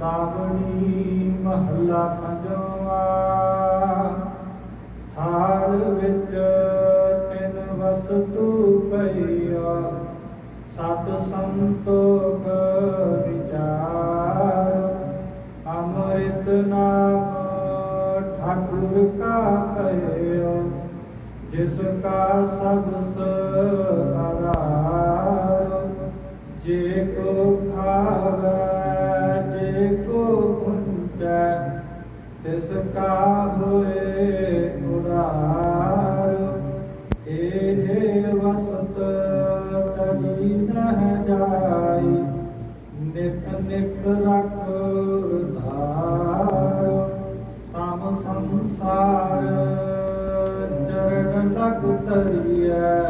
ਲਾਵਣੀ ਮਹੱਲਾ ਪੰਜਵਾ। ਥਾਲ ਵਿੱਚ ਤਿੰਨ ਵਸਤੂ ਪਈਆ। ਸਤ ਸੰਤੋਖ ਵਿਚਾਰ। ਅੰਮ੍ਰਿਤ ਨਾਮ ਠਾਕੁਰ ਕਾ ਪਇਓ ਜਿਸ ਕਾ ਸਬਸ ਆਧਾਰ ਜੇ ਕੋ ਖਾਵੈ ਕਾ ਹੋਏ ਉਦਾਰ ਇਹ ਵਸਤ ਤਜੀ ਨਹ ਜਾਈ, ਨਿਤ ਨਿਤ ਰਖ ਧਾਰ ਤਮ ਸੰਸਾਰ ਚਰਨ ਲਗ ਤਰੀਐ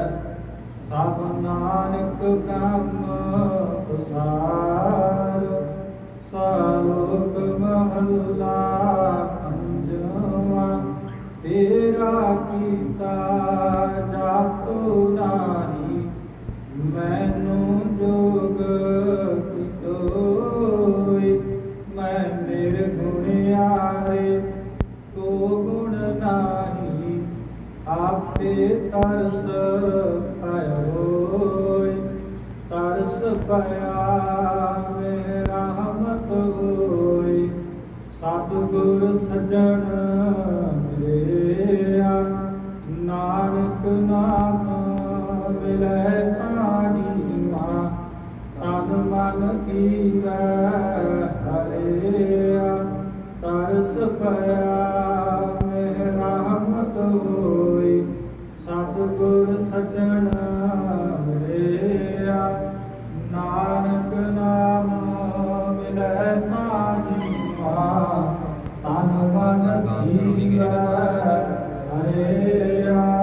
ਸਭ ਨਾਨਕ ਕੰਮ ਪਸਾਰ ਕੀਤਾ ਜਾਤੋ ਨਾਹੀ, ਮੈਨੂੰ ਜੋਗ ਕਿਤੋਈ ਮੈਂ ਨਿਰਗੁਣਿਆਰੇ ਕੋ ਗੁਣ ਨਾਹੀ, ਆਪੇ ਤਰਸ ਪਇਓਈ ਤਰਸ ਪਿਆ ਮੇਰਾ ਰਹਿਮਤ ਹੋਈ ਸਤਿਗੁਰ ਸਜਣ ਨਾਨਕ ਨਾਮ ਮਿਲੈ ਤਾਣੀਆ ਤਨ ਮਨ ਕੀਵੈ ਹਰਿਆ ਤਰਸ ਪਿਆ ਮੇਰਾ ਰਹਿਮਤ ਹੋਈ ਸਤਿਗੁਰ ਸਜਣ ਮਿਲਿਆ ਨਾਨਕ ਨਾਮ ਮਿਲੈ ਤਾਣੀਆ ਤਨ ਮਨ ਜੀਵੈ ਹਰਿਆ।